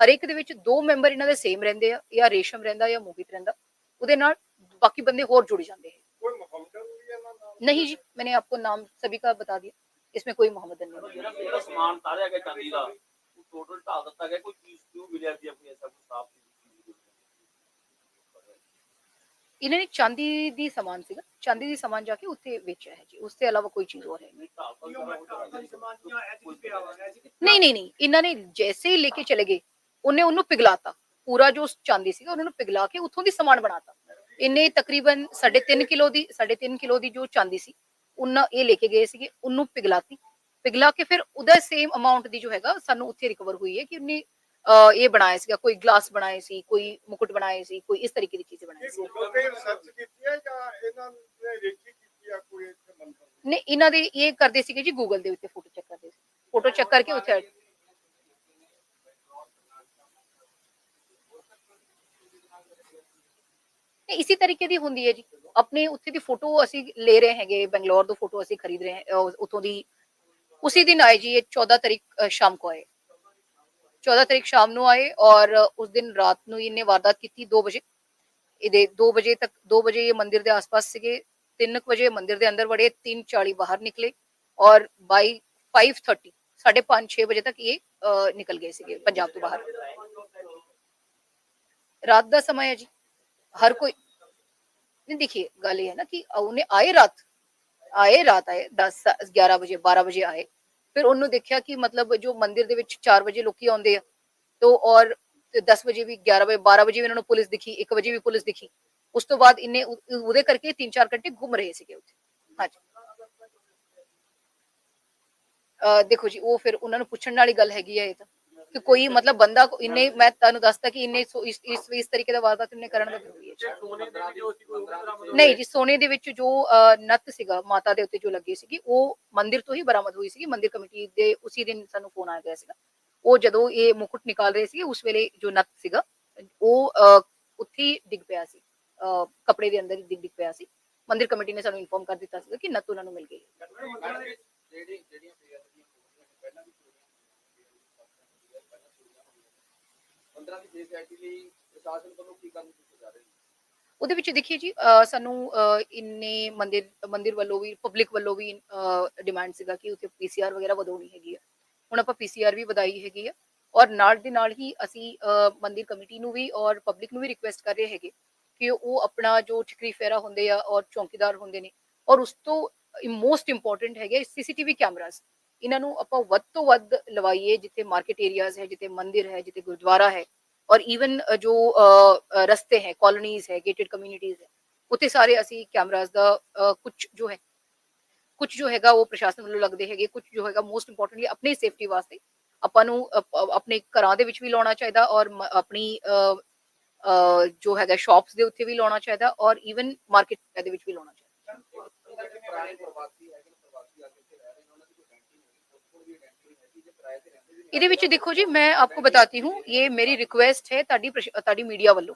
ਹਰ ਇੱਕ ਦੇ ਵਿੱਚ ਦੋ ਮੈਂਬਰ ਇਹਨਾਂ ਦੇ ਸੇਮ ਰਹਿੰਦੇ ਆ ਜਾਂ ਰੇਸ਼ਮ ਰਹਿੰਦਾ ਜਾਂ ਮੋਹਿਤ ਰਹਿੰਦਾ ਉਹਦੇ ਨਾਲ ਬਾਕੀ ਬੰਦੇ ਹੋਰ जुड़ जाते हैं ਕੋਈ ਮੁਹੰਮਦਨ ਵੀ ਇਹਨਾਂ ਨਾਲ नहीं जी मैंने आपको नाम सभी का बता दिया इसमें कोई मोहम्मदन नहीं ਇਹਨਾਂ ਨੇ ਚਾਂਦੀ ਦੀ ਸਮਾਨ ਸੀਗਾ, ਚਾਂਦੀ ਦੀ ਸਮਾਨ ਜਾ ਕੇ ਉੱਥੇ ਵੇਚਿਆ ਹੈ ਜੀ, ਉਸ ਤੋਂ ਇਲਾਵਾ ਕੋਈ ਚੀਜ਼ ਹੋਰ ਹੈ ਨਹੀਂ। ਨਹੀਂ ਨਹੀਂ ਨਹੀਂ, ਇਹਨਾਂ ਨੇ ਜੈਸੇ ਹੀ ਲੈਕੇ ਚਲੇ ਗਏ, ਉਹਨੇ ਉਹਨੂੰ ਪਿਘਲਾਤਾ, ਪੂਰਾ ਜੋ ਚਾਂਦੀ ਸੀਗਾ, ਉਹਨਾਂ ਨੂੰ ਪਿਘਲਾ ਕੇ ਉੱਥੋਂ ਦੀ ਸਮਾਨ ਬਣਾਤਾ। ਇਹਨੇ ਤਕਰੀਬਨ 3.5 ਕਿਲੋ ਦੀ 3.5 ਕਿਲੋ ਦੀ ਜੋ ਚਾਂਦੀ ਸੀ, ਉਹਨਾਂ ਇਹ ਲੈ ਕੇ ਗਏ ਸੀਗੇ, ਉਹਨੂੰ ਪਿਘਲਾਤੀ। ਪਿਘਲਾ ਕੇ ਫਿਰ ਉਹਦਾ ਸੇਮ ਅਮਾਉਂਟ ਦੀ ਜੋ ਹੈਗਾ, ਸਾਨੂੰ ਉੱਥੇ ਰਿਕਵਰ ਹੋਈ ਹੈ ਕਿ ਉਹਨੇ ਇਹ ਬਣਾਇਆ ਸੀਗਾ ਕੋਈ ਗਲਾਸ ਬਣਾਏ ਸੀ ਕੋਈ ਮੁਕਟ ਬਣਾਏ ਸੀ ਕੋਈ ਇਸ ਤਰੀਕੇ ਦੀ ਚੀਜ਼ਾਂ ਬਣਾਈ ਸੀ। ਗੂਗਲ ਇਹਨਾਂ ਦੇ ਇਹ ਕਰਦੇ ਸੀਗੇ ਜੀ ਗੂਗਲ ਦੇ ਉੱਤੇ ਫੋਟੋ ਚੈੱਕ ਕਰਦੇ ਸੀ। ਫੋਟੋ ਚੈੱਕ ਕਰਕੇ ਉੱਥੇ ਤੇ ਇਸੇ ਤਰੀਕੇ ਦੀ ਹੁੰਦੀ ਹੈ ਜੀ। ਆਪਣੇ ਉੱਥੇ ਦੀ ਫੋਟੋ ਅਸੀਂ ਲੈ ਰਹੇ ਹੈਗੇ ਬੰਗਲੌਰ ਤੋਂ ਫੋਟੋ ਅਸੀਂ ਖਰੀਦ ਰਹੇ ਹਾਂ ਉਥੋਂ ਦੀ। ਉਸੇ ਦਿਨ ਆਏ ਜੀ ਇਹ 14 ਤਰੀਕ ਸ਼ਾਮ ਕੋ ਆਏ। 14 ਤਰੀਕ ਸ਼ਾਮ ਨੂੰ ਆਏ ਔਰ ਉਸ ਦਿਨ ਰਾਤ ਨੂੰ ਇਹਨੇ ਵਾਰਦਾਤ ਕੀਤੀ 2 ਵਜੇ ਇਹਦੇ 2 ਵਜੇ ਤੱਕ 2 ਵਜੇ ਇਹ ਮੰਦਿਰ ਦੇ ਆਸ-ਪਾਸ ਸੀਗੇ 3 ਵਜੇ ਮੰਦਿਰ ਦੇ ਅੰਦਰ ਵੜੇ 3:40 ਬਾਹਰ ਨਿਕਲੇ ਔਰ ਬਾਈ 5:30 5:30 6 ਵਜੇ ਤੱਕ ਇਹ ਨਿਕਲ ਗਏ ਸੀਗੇ ਪੰਜਾਬ ਤੋਂ ਬਾਹਰ रात का समय है जी हर कोई नहीं देखिए गल ये है ना कि उन्हें आए रात आए रात आए दस ग्यारह बजे बारह बजे आए ਫਿਰ ਉਹਨੂੰ ਦੇਖਿਆ ਕਿ ਮਤਲਬ ਜੋ ਮੰਦਿਰ ਦੇ ਵਿੱਚ 4 ਵਜੇ ਲੋਕੀ ਆਉਂਦੇ ਆ, ਤੋ ਔਰ 10 ਵਜੇ ਵੀ 11 ਵਜੇ 12 ਵਜੇ ਵੀ ਇਹਨਾਂ ਨੂੰ ਪੁਲਿਸ ਦਿਖੀ 1 ਵਜੇ ਵੀ ਪੁਲਿਸ ਦਿਖੀ। ਉਸ ਤੋਂ ਬਾਅਦ ਇਹਨੇ ਉਹ- ਉਹਦੇ ਕਰਕੇ 3-4 ਘੰਟੇ ਘੁੰਮ ਰਹੇ ਸੀਗੇ ਉੱਥੇ। ਹਾਂਜੀ। ਅਹ ਦੇਖੋ ਜੀ, ਉਹ ਫਿਰ ਉਹਨਾਂ ਨੂੰ ਪੁੱਛਣ ਵਾਲੀ ਗੱਲ ਹੈਗੀ ਆ ਇਹ ਤਾਂ। ਕਿ ਕੋਈ ਮਤਲਬ ਬੰਦਾ ਕੋ- ਇੰਨੇ ਮੈਂ ਤੁਹਾਨੂੰ ਦੱਸਦਾ ਕਿ ਇੰਨੇ ਸੋ- ਇਸ ਇਸ ਇਸ ਤਰੀਕੇ ਦਾ ਵਾਰਦਾਤ ਇਹਨੇ ਕਰਨ ਦਾ ਜ਼ਰੂਰੀ ਹੈ? ਨਹੀਂ ਜੀ ਸੋਨੇ ਦੇ ਵਿੱਚ ਜੋ ਨੱਤ ਸੀਗਾ ਮਾਤਾ ਦੇ ਉੱਤੇ ਜੋ ਲੱਗੀ ਸੀਗੀ ਉਹ ਮੰਦਿਰ ਤੋਂ ਹੀ ਬਰਾਮਦ ਹੋਈ ਸੀਗੀ ਮੰਦਿਰ ਕਮੇਟੀ ਦੇ ਉਸੇ ਦਿਨ ਸਾਨੂੰ ਫੋਨ ਆ ਗਿਆ ਸੀਗਾ ਉਹ ਜਦੋਂ ਇਹ ਮੁਕੁਟ ਨਿਕਾਲ ਰਹੇ ਸੀਗੇ ਉਸ ਵੇਲੇ ਜੋ ਨੱਤ ਸੀਗਾ ਉਹ ਉੱਥੇ ਹੀ ਡਿੱਗ ਪਿਆ ਸੀ ਕੱਪੜੇ ਦੇ ਅੰਦਰ ਹੀ ਡਿੱਗ ਡਿੱਗ ਪਿਆ ਸੀ ਮੰਦਿਰ ਕਮੇਟੀ ਨੇ ਸਾਨੂੰ ਇਨਫੋਰਮ ਕਰ ਦਿੱਤਾ ਸੀਗਾ ਕਿ ਨੱਤ ਉਹਨਾਂ ਨੂੰ ਮਿਲ ਗਈ ਹੈ। ਜਿਹੜੀ ਜਿਹੜੀਆਂ 15 ਉਹਦੇ ਵਿੱਚ ਦੇਖੀਏ ਜੀ ਸਾਨੂੰ ਇੰਨੇ ਮੰਦਿਰ ਮੰਦਿਰ ਵੱਲੋਂ ਵੀ ਪਬਲਿਕ ਵੱਲੋਂ ਵੀ ਡਿਮਾਂਡ ਸੀਗਾ ਕਿ ਉੱਥੇ ਪੀਸੀਆਰ ਵਗੈਰਾ ਵਧਾਉਣੀ ਹੈਗੀ ਆ। ਹੁਣ ਆਪਾਂ ਪੀਸੀਆਰ ਵੀ ਵਧਾਈ ਹੈਗੀ ਆ ਔਰ ਨਾਲ ਦੇ ਨਾਲ ਹੀ ਅਸੀਂ ਮੰਦਿਰ ਕਮੇਟੀ ਨੂੰ ਵੀ ਔਰ ਪਬਲਿਕ ਨੂੰ ਵੀ ਰਿਕੁਐਸਟ ਕਰ ਰਹੇ ਹੈਗੇ ਕਿ ਉਹ ਆਪਣਾ ਜੋ ਠਿਕਰੀ ਫੇਰਾ ਹੁੰਦੇ ਆ ਔਰ ਚੌਕੀਦਾਰ ਹੁੰਦੇ ਨੇ ਔਰ ਉਸ ਤੋਂ ਮੋਸਟ ਇੰਪੋਰਟੈਂਟ ਹੈਗੇ ਸੀਸੀਟੀਵੀ ਕੈਮਰਾਸ ਇਹਨਾਂ ਨੂੰ ਆਪਾਂ ਵੱਧ ਤੋਂ ਵੱਧ ਲਵਾਈਏ ਜਿੱਥੇ ਮਾਰਕੀਟ ਏਰੀਆਜ਼ ਹੈ, ਜਿੱਥੇ ਮੰਦਿਰ ਹੈ, ਜਿੱਥੇ ਗੁਰਦੁਆਰਾ ਹੈ ਔਰ ਈਵਨ ਜੋ ਰਸਤੇ ਹੈ ਕਲੋਨੀਜ਼ ਹੈ ਗੇਟਡ ਕਮਿਊਨਿਟੀਜ਼ ਹੈ, ਉੱਥੇ ਸਾਰੇ ਅਸੀਂ ਕੈਮਰਾਜ਼ ਦਾ ਕੁਝ ਜੋ ਹੈ ਕੁਝ ਜੋ ਹੈਗਾ ਉਹ ਪ੍ਰਸ਼ਾਸਨ ਵੱਲੋਂ ਲੱਗਦੇ ਹੈਗੇ ਕੁਝ ਜੋ ਹੈਗਾ ਮੋਸਟ ਇੰਪੋਰਟੈਂਟਲੀ ਆਪਣੀ ਸੇਫਟੀ ਵਾਸਤੇ ਆਪਾਂ ਨੂੰ ਆਪਣੇ ਘਰਾਂ ਦੇ ਵਿੱਚ ਵੀ ਲਾਉਣਾ ਚਾਹੀਦਾ ਔਰ ਆਪਣੀ ਜੋ ਹੈਗਾ ਸ਼ਾਪਸ ਦੇ ਉੱਤੇ ਵੀ ਲਾਉਣਾ ਚਾਹੀਦਾ ਔਰ ਈਵਨ ਮਾਰਕੀਟ ਦੇ ਵਿੱਚ ਵੀ ਲਾਉਣਾ ਚਾਹੀਦਾ। ਇਹਦੇ ਵਿੱਚ ਦੇਖੋ ਜੀ, ਮੈਂ ਆਪਕੋ ਬਤਾਤੀ ਹੂੰ, ਇਹ ਮੇਰੀ ਰਿਕੁਐਸਟ ਹੈ ਤੁਹਾਡੀ ਤੁਹਾਡੀ ਮੀਡੀਆ ਵੱਲੋਂ।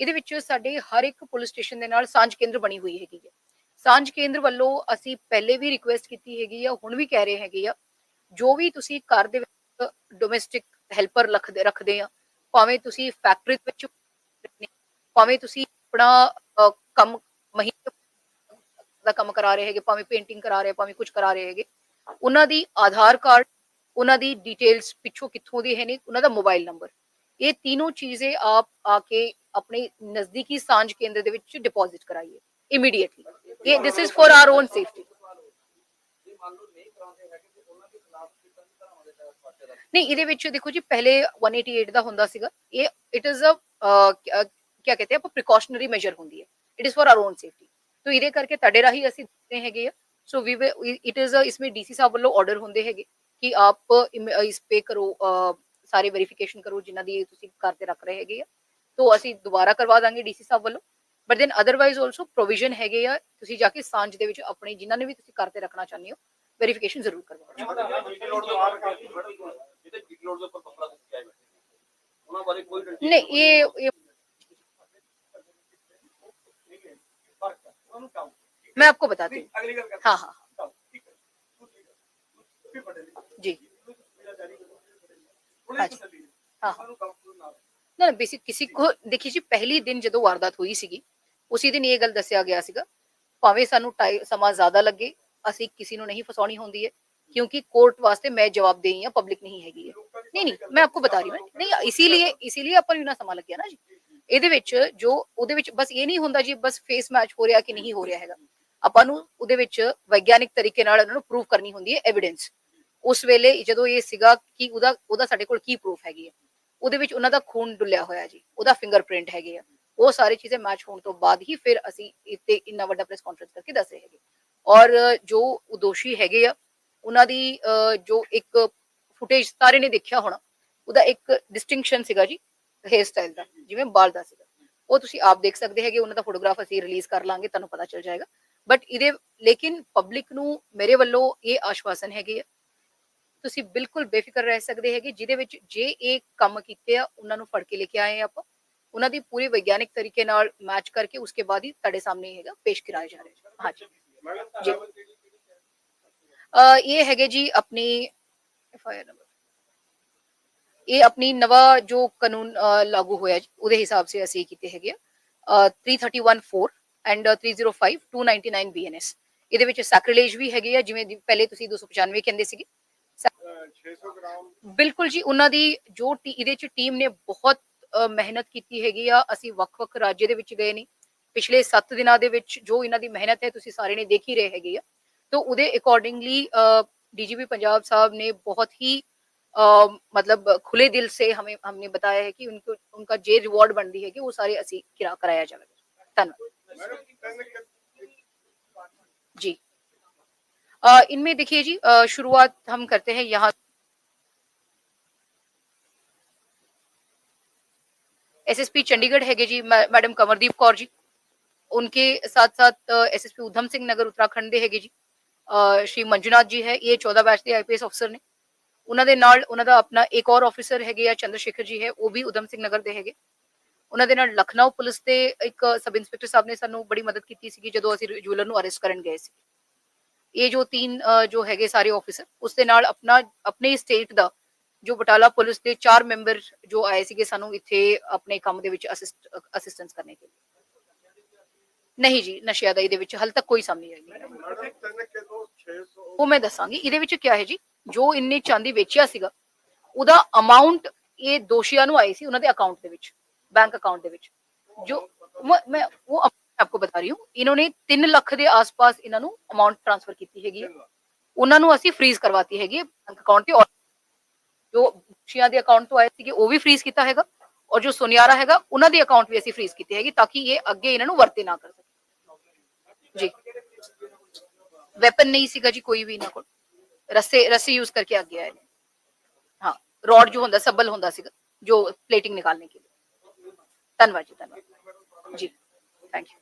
ਇਹਦੇ ਵਿੱਚ ਸਾਡੇ ਹਰ ਇੱਕ ਪੁਲਿਸ ਸਟੇਸ਼ਨ ਦੇ ਨਾਲ ਸਾਂਝ ਕੇਂਦਰ ਬਣੀ ਹੋਈ ਹੈਗੀ ਹੈ। ਸਾਂਝ ਕੇਂਦਰ ਵੱਲੋਂ ਅਸੀਂ ਪਹਿਲੇ ਵੀ ਰਿਕੁਐਸਟ ਕੀਤੀ ਹੈਗੀ ਆ, ਹੁਣ ਵੀ ਕਹਿ ਰਹੇ ਹੈਗੇ ਆ, ਜੋ ਵੀ ਤੁਸੀਂ ਘਰ ਦੇ ਵਿੱਚ ਡੋਮੈਸਟਿਕ ਹੈਲਪਰ ਰੱਖਦੇ ਰੱਖਦੇ ਆ, ਭਾਵੇਂ ਤੁਸੀਂ ਫੈਕਟਰੀ ਵਿੱਚ ਭਾਵੇਂ ਤੁਸੀਂ ਆਪਣਾ ਕੰਮ ਮਹੀਨੇ ਦਾ ਕੰਮ ਕਰਾ ਰਹੇ ਹੈਗੇ, ਭਾਵੇਂ ਪੇਂਟਿੰਗ ਕਰਾ ਰਹੇ, ਭਾਵੇਂ ਕੁਝ ਕਰਾ ਰਹੇ ਹੈਗੇ, ਉਹਨਾਂ ਦੀ ਆਧਾਰ ਕਾਰਡ ਉਹਨਾਂ ਦੀ ਡਿਟੇਲਸ ਪਿੱਛੋਂ ਕਿੱਥੋਂ ਦੇ ਹੈ ਨੇ ਉਹਨਾਂ ਦਾ ਮੋਬਾਈਲ ਨੰਬਰ ਇਹ ਤਿੰਨੋਂ ਚੀਜ਼ੇ ਆਪ ਆ ਕੇ ਆਪਣੇ ਨਜ਼ਦੀਕੀ ਸਾਂਝ ਕੇਂਦਰ ਦੇ ਵਿੱਚ ਡਿਪੋਜ਼ਿਟ ਕਰਾਈਏ ਇਮੀਡੀਏਟਲੀ ਇਹ this is for our own safety ਨਹੀਂ, ਇਹਦੇ ਵਿੱਚ ਦੇਖੋ ਜੀ, ਪਹਿਲੇ 188 ਦਾ ਹੁੰਦਾ ਸੀਗਾ। ਇਹ ਇਟ ਇਜ਼ ਅ ਕੀ ਕਹਤੇ ਆ ਪ੍ਰੀਕਾਸ਼ਨਰੀ ਮੈਜਰ ਹੁੰਦੀ ਹੈ। It is for our own safety ਤੋ ਇਹਦੇ ਕਰਕੇ ਤੁਹਾਡੇ ਰਾਹੀਂ ਅਸੀਂ ਦਿੰਦੇ ਹੈਗੇ ਆ। ਸੋ ਵੀ ਇਟ ਇਜ਼ ਇਸਮੇ ਡੀਸੀ ਸਾਹਿਬ ਵੱਲੋਂ ਆਰਡਰ ਹੁੰਦੇ ਹੈਗੇ। ਕਿ ਆਪ ਇਮ- ਅ, ਇਸ ਪੇ ਕਰੋ ਅ, ਸਾਰੇ ਵੈਰੀਫਿਕੇਸ਼ਨ ਕਰੋ ਜਿਨ੍ਹਾਂ ਦੀ ਤੁਸੀਂ ਘਰ ਤੇ ਰੱਖ ਰਹੇ ਹੈਗੇ ਆ ਤੋਂ ਅਸੀਂ ਦੁਬਾਰਾ ਕਰਵਾ ਦਾਂਗੇ ਡੀਸੀ ਸਾਹਿਬ ਵੱਲੋਂ but then otherwise also provision ਹੈਗੇ ਆ ਤੁਸੀਂ ਜਾ ਕੇ ਸਾਂਝ ਦੇ ਵਿੱਚ ਆਪਣੇ ਜਿਨ੍ਹਾਂ ਨੇ ਵੀ ਤੁਸੀਂ ਘਰ ਤੇ ਰੱਖਣਾ ਚਾਹੁੰਦੇ ਹੋ ਵੈਰੀਫਿਕੇਸ਼ਨ ਜ਼ਰੂਰ ਕਰਵਾਓ ਜਿਹਦੇ ਲੋਡ ਦੇ ਉੱਪਰ ਪੱਪੜਾ ਦਿੱਤੀ ਆਈ ਬੈਠੇ ਉਹਨਾਂ ਬਾਰੇ ਕੋਈ ਡਿਟੇਲ ਨਹੀਂ ਇਹ ਇਹ मैं आपको बताती हूँ ਅਗਲੀ ਗੱਲ हाँ हाँ हाँ, जी हाँ जी हाँ ਨਾ ਬੇਸਿਕ ਕਿਸੇ ਕੋ ਦੇਖੀ ਜੀ ਪਹਿਲੀ ਦਿਨ ਜਦੋਂ ਵਾਰਦਾਤ ਹੋਈ ਸੀਗੀ ਉਸੇ ਦਿਨ ਇਹ ਗੱਲ ਦੱਸਿਆ ਗਿਆ ਸੀਗਾ ਭਾਵੇਂ ਸਾਨੂੰ ਟਾਈ- ਸਮਾਂ ਜ਼ਿਆਦਾ ਲੱਗੇ ਅਸੀਂ ਕਿਸੇ ਨੂੰ ਨਹੀਂ ਫਸਾਉਣੀ ਹੁੰਦੀ ਹੈ क्योंकि कोर्ट वास्ते मैं जवाब दे या पब्लिक नहीं हैगी है नहीं नहीं मैं आपको बता रही हूँ नहीं इसीलिए इसीलिए ਆਪਾਂ ਨੂੰ ਨਾ ਸਮਾਂ ਲੱਗਿਆ ਨਾ ਜੀ ਇਹਦੇ ਵਿੱਚ ਜੋ ਉਹਦੇ ਵਿੱਚ ਬਸ ਇਹ ਨਹੀਂ ਹੁੰਦਾ ਜੀ ਬਸ ਫੇਸ ਮੈਚ ਹੋ ਰਿਹਾ ਕਿ ਨਹੀਂ ਹੋ ਰਿਹਾ ਹੈਗਾ ਆਪਾਂ ਨੂੰ ਉਹਦੇ ਵਿੱਚ ਵਿਗਿਆਨਿਕ ਤਰੀਕੇ ਨਾਲ ਉਹਨਾਂ ਨੂੰ ਪ੍ਰੂਵ ਕਰਨੀ ਹੁੰਦੀ ਹੈ ਐਵੀਡੈਂਸ ਉਸ ਵੇਲੇ ਜਦੋਂ ਇਹ ਸੀਗਾ ਕਿ ਉਹਦਾ ਉਹਦਾ ਸਾਡੇ ਕੋਲ ਕੀ ਪ੍ਰੂਫ ਹੈਗੀ ਹੈ ਉਹਦੇ ਵਿੱਚ ਉਹਨਾਂ ਦਾ ਖੂਨ ਡੁੱਲਿਆ ਹੋਇਆ ਜੀ, ਉਹਦਾ ਫਿੰਗਰਪ੍ਰਿੰਟ ਹੈਗੇ ਆ। ਉਹ ਸਾਰੇ ਚੀਜ਼ਾਂ ਮੈਚ ਹੋਣ ਤੋਂ ਬਾਅਦ ਹੀ ਫਿਰ ਅਸੀਂ ਇੱਥੇ ਇੰਨਾ ਵੱਡਾ ਪ੍ਰੈਸ ਕਾਨਫਰੰਸ ਕਰਕੇ ਦੱਸ ਰਹੇ ਹੈਗੇ। ਔਰ ਜੋ ਦੋਸ਼ੀ ਹੈਗੇ ਆ, ਉਹਨਾਂ ਦੀ ਜੋ ਇੱਕ ਫੁਟੇਜ ਸਾਰੇ ਨੇ ਦੇਖਿਆ ਹੋਣਾ, ਉਹਦਾ ਇੱਕ ਡਿਸਟਿੰਕਸ਼ਨ ਸੀਗਾ ਜੀ ਹੇਅਰ ਸਟਾਈਲ ਦਾ, ਜਿਵੇਂ ਬਾਲ ਦਾ ਸੀਗਾ। ਉਹ ਤੁਸੀਂ ਆਪ ਦੇਖ ਸਕਦੇ ਹੈਗੇ, ਉਹਨਾਂ ਦਾ ਫੋਟੋਗ੍ਰਾਫ ਅਸੀਂ ਰਿਲੀਜ਼ ਕਰ ਲਾਂਗੇ, ਤੁਹਾਨੂੰ ਪਤਾ ਚੱਲ ਜਾਏਗਾ। ਬਟ ਇਹਦੇ, ਲੇਕਿਨ ਪਬਲਿਕ ਨੂੰ ਮੇਰੇ ਵੱਲੋਂ ਇਹ ਆਸ਼ਵਾਸਨ ਹੈਗੇ ਆ ਤੁਸੀਂ ਬਿਲਕੁਲ ਬੇਫਿਕਰ ਰਹਿ ਸਕਦੇ ਹੈਗੇ, ਜਿਹਦੇ ਵਿੱਚ ਜੇ ਇਹ ਕੰਮ ਕੀਤੇ ਆ, ਉਹਨਾਂ ਨੂੰ ਫੜ ਕੇ ਲੈ ਕੇ ਆਏ ਆਪਾਂ। ਉਹਨਾਂ ਦੀ ਪੂਰੀ ਵਿਗਿਆਨਿਕ ਤਰੀਕੇ ਨਾਲ ਮੈਚ ਕਰਕੇ ਉਸਕੇ ਬਾਅਦ ਹੀ ਤੁਹਾਡੇ ਸਾਹਮਣੇ ਹੈਗਾ, ਪੇਸ਼ ਕਰਾਇਆ ਜਾ ਰਿਹਾ ਹੈ। ਹਾਂਜੀ। ਜੀ। ਅਹ ਇਹ ਹੈਗੇ ਜੀ ਆਪਣੀ ਐਫਆਈਆਰ ਨੰਬਰ ਇਹ ਆਪਣੀ ਨਵਾਂ ਜੋ ਕਾਨੂੰਨ ਲਾਗੂ ਹੋਇਆ ਜੀ, ਉਹਦੇ ਹਿਸਾਬ ਸੇ ਅਸੀਂ ਕੀਤੇ ਹੈਗੇ ਆ। 3014 ਐਂਡ 305 299 ਬੀਐਨਐਸ ਇਹਦੇ ਵਿੱਚ ਸੈਕ੍ਰਿਲੇਜ ਵੀ ਹੈਗੇ ਆ, ਜਿਵੇਂ ਪਹਿਲੇ ਤੁਸੀਂ 295 ਕਹਿੰਦੇ ਸੀਗੇ। ਬਿਲਕੁਲ ਜੀ ਉਹਨਾਂ ਦੀ ਜੋ ਟੀ- ਇਹਦੇ ਚ ਟੀਮ ਨੇ ਬਹੁਤ ਅ, ਮਿਹਨਤ ਕੀਤੀ ਹੈਗੀ ਆ ਅਸੀਂ ਵੱਖ-ਵੱਖ ਰਾਜ ਦੇ ਵਿੱਚ ਗਏ ਨਹੀਂ ਪਿਛਲੇ 7 ਦਿਨਾਂ ਦੇ ਵਿੱਚ ਜੋ ਇਹਨਾਂ ਦੀ ਮਿਹਨਤ ਹੈ ਤੁਸੀਂ ਸਾਰੇ ਨੇ ਦੇਖ ਹੀ ਰਹੇ ਹੈਗੇ ਆ तो ਉਹਦੇ ਅਕੋਰਡਿੰਗਲੀ डीजीपी पंजाब साहब ने बहुत ही अ, मतलब खुले दिल से हमें हमने बताया है कि उनको उनका जे रिवॉर्ड बनती है कि वो सारे ਅਸੀਂ किरा कराया जाएगा धन्यवाद ਮੈਡਮ ਤਿੰਨ ਕਿ- जी अ, इनमें देखिए जी अ, शुरुआत हम करते हैं यहाँ एसएसपी चंडीगढ़ है जी मै- मैडम कंवरदीप कौर जी उनके साथ साथ एसएसपी उधम सिंह नगर उत्तराखंड ਦੇ ਹੈਗੇ ਜੀ ਅ, ਸ਼੍ਰੀ ਮੰਜੂਨਾਥ ਜੀ ਹੈ ਇਹ 14 ਬੈਚ ਦੇ ਆਈਪੀਐਸ ਅਫਸਰ ਨੇ ਉਹਨਾਂ ਦੇ ਨਾਲ ਉਹਨਾਂ ਦਾ ਆਪਣਾ ਇੱਕ ਹੋਰ ਆਫੀਸਰ ਹੈਗੇ ਆ ਚੰਦਰਸ਼ੇਖਰ ਜੀ ਹੈ ਉਹ ਵੀ ਉਧਮ ਸਿੰਘ ਨਗਰ ਦੇ ਹੈਗੇ ਉਹਨਾਂ ਦੇ ਨਾਲ ਲਖਨਊ ਪੁਲਿਸ ਦੇ ਇੱਕ ਸਬ ਇੰਸਪੈਕਟਰ ਸਾਹਿਬ ਨੇ ਸਾਨੂੰ ਬੜੀ ਮਦਦ ਕੀਤੀ ਸੀਗੀ ਜਦੋਂ ਅਸੀਂ ਜੁਐਲਰ ਨੂੰ ਅਰੈਸਟ ਕਰਨ ਗਏ ਸੀ ਇਹ ਜੋ ਤਿੰਨ ਅ, ਜੋ ਹੈਗੇ ਸਾਰੇ ਆਫੀਸਰ ਉਸ ਦੇ ਨਾਲ ਆਪਣਾ ਆਪਣੇ ਸਟੇਟ ਦਾ ਜੋ ਬਟਾਲਾ ਪੁਲਿਸ ਦੇ ਚਾਰ ਮੈਂਬਰ ਜੋ ਆਏ ਸੀਗੇ ਸਾਨੂੰ ਇੱਥੇ ਆਪਣੇ ਕੰਮ ਦੇ ਵਿੱਚ ਅਸਿਸਟੈਂਸ ਕਰਨੇ ਕੇ ਨਹੀਂ ਜੀ ਨਸ਼ਿਆਦਾਈ ਦੇ ਵਿੱਚ ਹਾਲ ਤੱਕ ਕੋਈ ਸਾਹਮਣੇ ਆਈ ਉਹ ਮੈਂ ਦੱਸਾਂਗੀ ਇਹਦੇ ਵਿੱਚ ਕੀ ਹੈ ਜੀ? ਜੋ ਇੰਨੇ ਚਾਂਦੀ ਵੇਚਿਆ ਸੀਗਾ ਉਹਦਾ ਅਮਾਉਂਟ ਇਹ ਦੋਸ਼ੀਆਂ ਨੂੰ ਆਈ ਸੀ ਉਹਨਾਂ ਦੇ ਅਕਾਊਂਟ ਦੇ ਵਿੱਚ ਬੈਂਕ ਅਕਾਊਂਟ ਦੇ ਵਿੱਚ। ਜੋ ਮੈਂ ਉਹ ਆਪਕੋ ਬਤਾ ਰਹੀ ਹੂੰ ਇਹਨਾਂ ਨੇ 3 ਲੱਖ ਦੇ ਆਸ-ਪਾਸ ਇਹਨਾਂ ਨੂੰ ਅਮਾਉਂਟ ਟ੍ਰਾਂਸਫਰ ਕੀਤੀ ਹੈਗੀ ਉਹਨਾਂ ਨੂੰ ਅਸੀਂ ਫ੍ਰੀਜ਼ ਕਰਵਾਤੀ ਹੈਗੀ ਬੈਂਕ ਅਕਾਊਂਟ ਤੇ ਜੋ ਸ਼ੀਆਂ ਦੇ ਅਕਾਊਂਟ ਤੋਂ ਆਏ ਸੀਗੇ, ਉਹ ਵੀ ਫ੍ਰੀਜ਼ ਕੀਤਾ ਹੈਗਾ ਔਰ ਜੋ ਸੁਨਿਆਰਾ ਹੈਗਾ, ਉਹਨਾਂ ਦੇ ਅਕਾਊਂਟ ਵੀ ਅਸੀਂ ਫ੍ਰੀਜ਼ ਕੀਤੇ ਹੈਗੇ ਤਾਂ ਕਿ ਇਹ ਅੱਗੇ ਇਹਨਾਂ ਨੂੰ ਵਰਤੇ ਨਾ ਕਰ ਸਕੇ ਜੀ। ਵੈਪਨ ਨਹੀਂ ਸੀਗਾ ਜੀ, ਕੋਈ ਵੀ ਇਹਨਾਂ ਕੋਲ। ਰਸੇ ਰਸੇ ਯੂਜ਼ ਕਰਕੇ ਅੱਗੇ ਆਏ ਨੇ। ਹਾਂ ਰੋਡ ਜੋ ਹੁੰਦਾ, ਸਬਲ ਹੁੰਦਾ ਸੀਗਾ, ਜੋ ਪਲੇਟਿੰਗ ਨਿਕਾਲਨੇ ਕੇ ਲਈ। ਧੰਨਵਾਦ ਜੀ ਧੰਨਵਾਦ। ਜੀ ਥੈਂਕ ਯੂ